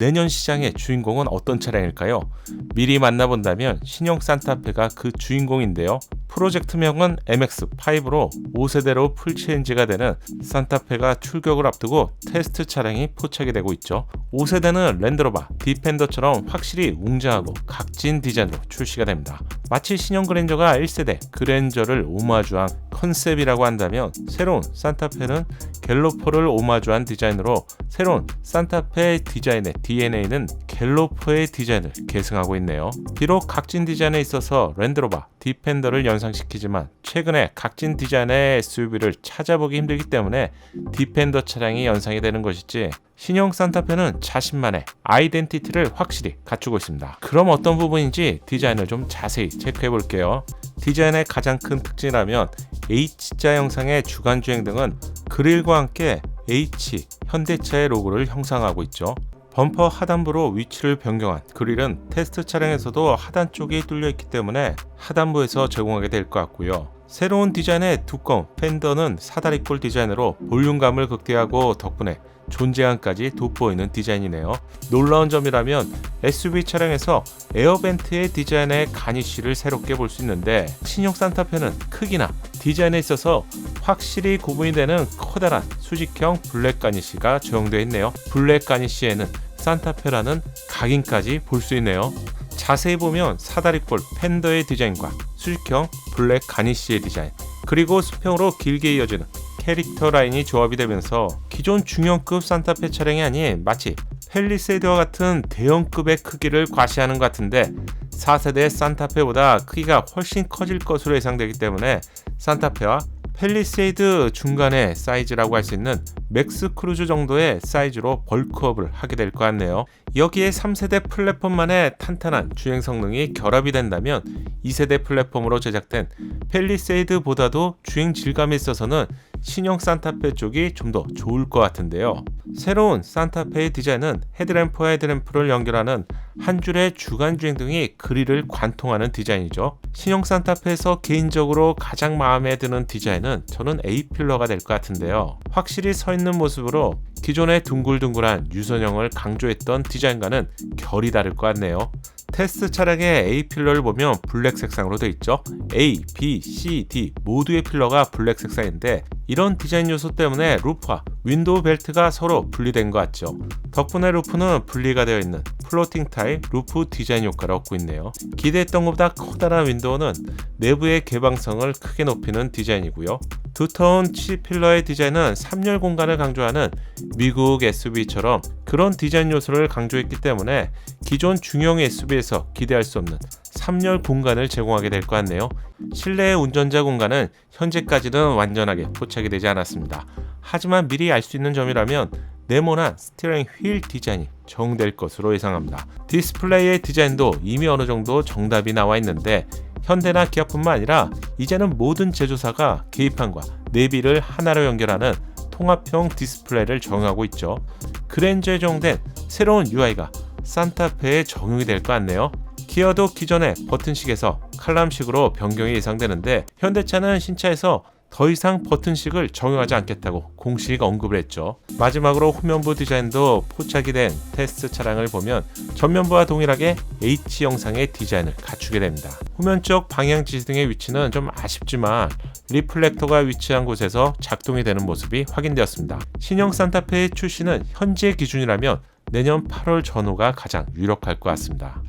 내년 시장의 주인공은 어떤 차량일까요? 미리 만나본다면 신형 산타페가 그 주인공인데요. 프로젝트명은 MX5로 5세대로 풀체인지가 되는 산타페가 출격을 앞두고 테스트 차량이 포착이 되고 있죠. 5세대는 랜드로버, 디펜더처럼 확실히 웅장하고 각진 디자인으로 출시가 됩니다. 마치 신형 그랜저가 1세대 그랜저를 오마주한 컨셉이라고 한다면 새로운 산타페는 갤로퍼를 오마주한 디자인으로 새로운 산타페 디자인의 DNA는 갤로퍼의 디자인을 계승하고 있네요. 비록 각진 디자인에 있어서 랜드로버, 디펜더를 연상시키지만 최근에 각진 디자인의 SUV를 찾아보기 힘들기 때문에 디펜더 차량이 연상이 되는 것이지 신형 산타페는 자신만의 아이덴티티를 확실히 갖추고 있습니다. 그럼 어떤 부분인지 디자인을 좀 자세히 체크해 볼게요. 디자인의 가장 큰 특징이라면 H자 형상의 주간 주행 등은 그릴과 함께 H 현대차의 로고를 형상하고 있죠. 범퍼 하단부로 위치를 변경한 그릴은 테스트 차량에서도 하단 쪽이 뚫려 있기 때문에 하단부에서 제공하게 될 것 같고요. 새로운 디자인의 두꺼운 팬더는 사다리꼴 디자인으로 볼륨감을 극대화하고 덕분에 존재감까지 돋보이는 디자인이네요. 놀라운 점이라면 SUV 차량에서 에어벤트의 디자인의 가니쉬를 새롭게 볼 수 있는데 신형 산타페는 크기나 디자인에 있어서 확실히 구분이 되는 커다란 수직형 블랙 가니쉬가 적용되어 있네요. 블랙 가니쉬에는 산타페라는 각인까지 볼 수 있네요. 자세히 보면 사다리꼴 팬더의 디자인과 수직형 블랙 가니쉬의 디자인 그리고 수평으로 길게 이어지는 캐릭터 라인이 조합이 되면서 기존 중형급 산타페 차량이 아닌 마치 펠리세이드와 같은 대형급의 크기를 과시하는 것 같은데 4세대 산타페보다 크기가 훨씬 커질 것으로 예상되기 때문에 산타페와 펠리세이드 중간의 사이즈라고 할 수 있는 맥스 크루즈 정도의 사이즈로 벌크업을 하게 될 것 같네요. 여기에 3세대 플랫폼만의 탄탄한 주행 성능이 결합이 된다면 2세대 플랫폼으로 제작된 펠리세이드보다도 주행 질감에 있어서는 신형 산타페 쪽이 좀 더 좋을 것 같은데요. 새로운 산타페의 디자인은 헤드램프와 헤드램프를 연결하는 한 줄의 주간 주행 등이 그릴을 관통하는 디자인이죠. 신형 산타페에서 개인적으로 가장 마음에 드는 디자인은 저는 A 필러가 될 것 같은데요. 확실히 서 있는 모습으로 기존의 둥글둥글한 유선형을 강조했던 디자인과는 결이 다를 것 같네요. 테스트 차량의 A 필러를 보면 블랙 색상으로 되어 있죠. A, B, C, D 모두의 필러가 블랙 색상인데 이런 디자인 요소 때문에 루프와 윈도우 벨트가 서로 분리된 것 같죠. 덕분에 루프는 분리가 되어 있는 플로팅 타입 루프 디자인 효과를 얻고 있네요. 기대했던 것보다 커다란 윈도우는 내부의 개방성을 크게 높이는 디자인이고요. 두터운 C필러의 디자인은 3열 공간을 강조하는 미국 SUV처럼 그런 디자인 요소를 강조했기 때문에 기존 중형 SUV에서 기대할 수 없는 3열 공간을 제공하게 될 것 같네요. 실내 운전자 공간은 현재까지는 완전하게 포착이 되지 않았습니다. 하지만 미리 알 수 있는 점이라면 네모난 스티어링 휠 디자인이 적용될 것으로 예상합니다. 디스플레이의 디자인도 이미 어느 정도 정답이 나와 있는데 현대나 기아뿐만 아니라 이제는 모든 제조사가 계기판과 내비를 하나로 연결하는 통합형 디스플레이를 적용하고 있죠. 그랜저에 적용된 새로운 UI가 산타페에 적용이 될 것 같네요. 기어도 기존의 버튼식에서 칼럼식으로 변경이 예상되는데 현대차는 신차에서 더 이상 버튼식을 적용하지 않겠다고 공식 언급을 했죠. 마지막으로 후면부 디자인도 포착이 된 테스트 차량을 보면 전면부와 동일하게 H 형상의 디자인을 갖추게 됩니다. 후면 쪽 방향 지등의 위치는 좀 아쉽지만 리플렉터가 위치한 곳에서 작동이 되는 모습이 확인되었습니다. 신형 산타페의 출시는 현재 기준이라면 내년 8월 전후가 가장 유력할 것 같습니다.